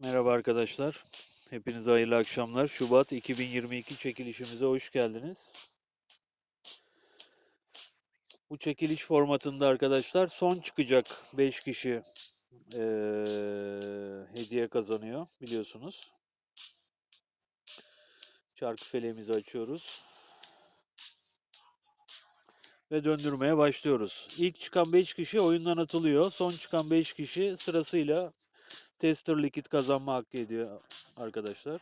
Merhaba arkadaşlar. Hepinize hayırlı akşamlar. Şubat 2022 çekilişimize hoş geldiniz. Bu çekiliş formatında arkadaşlar son çıkacak 5 kişi eee, hediye kazanıyor biliyorsunuz. Çarkı feleğimizi açıyoruz. Ve döndürmeye başlıyoruz. İlk çıkan 5 kişi oyundan atılıyor. Son çıkan 5 kişi sırasıyla Tester Liquid kazanma hakkı ediyor arkadaşlar.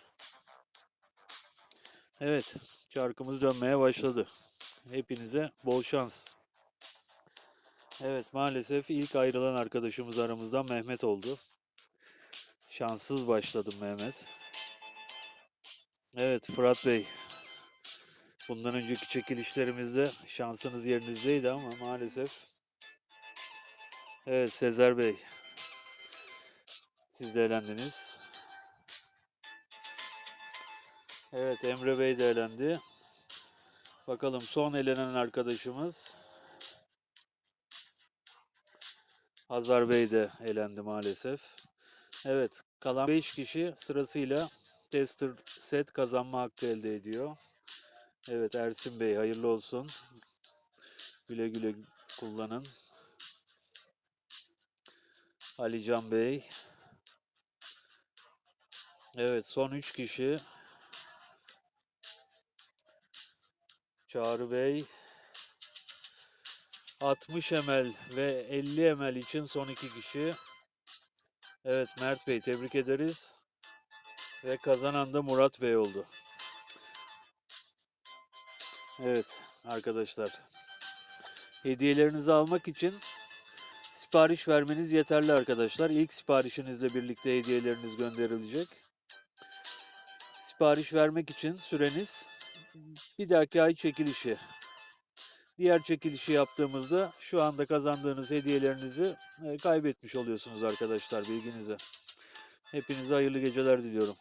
Evet, çarkımız dönmeye başladı. Hepinize bol şans. Evet, maalesef ilk ayrılan arkadaşımız aramızdan Mehmet oldu. Şanssız başladım Mehmet. Evet, Fırat Bey. Bundan önceki çekilişlerimizde şansınız yerinizdeydi ama maalesef. Evet, Sezer Bey. Siz de elendiniz. Evet Emre Bey de elendi. Bakalım son elenen arkadaşımız Hazar Bey de elendi maalesef. Evet kalan 5 kişi sırasıyla tester set kazanma hakkı elde ediyor. Evet Ersin Bey hayırlı olsun. Güle güle kullanın. Ali Can Bey. Evet son 3 kişi. Çağrı Bey. 60 ml ve 50 ml için son iki kişi. Evet Mert Bey tebrik ederiz. Ve kazanan da Murat Bey oldu. Evet arkadaşlar. Hediyelerinizi almak için sipariş vermeniz yeterli arkadaşlar. İlk siparişinizle birlikte hediyeleriniz gönderilecek. Sipariş vermek için süreniz bir dahaki ay çekilişi. Diğer çekilişi yaptığımızda şu anda kazandığınız hediyelerinizi e, kaybetmiş oluyorsunuz arkadaşlar bilginize. Hepinize hayırlı geceler diliyorum.